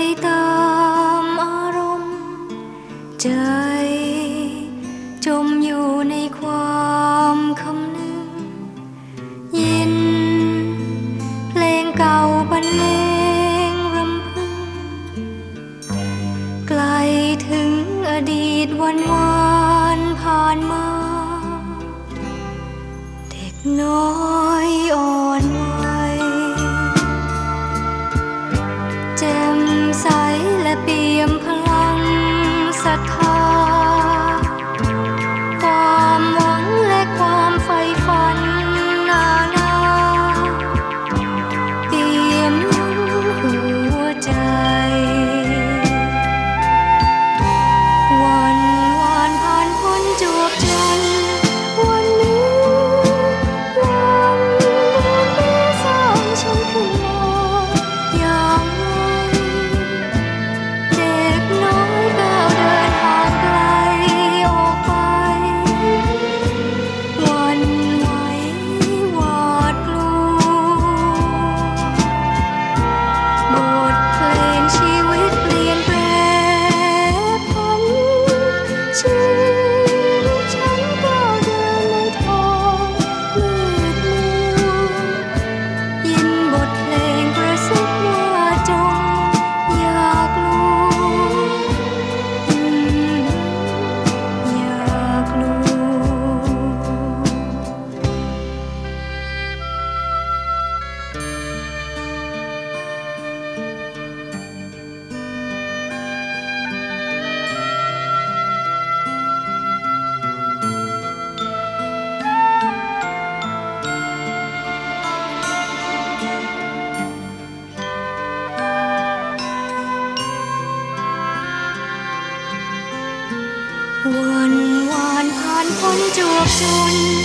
ไปตามอารมณ์ ใจจมอยู่ในความคำนึง ยินเพลงเก่าบรรเลงรำพึง ไกลถึงอดีตวันวานผ่านมา เด็กน้อย two options.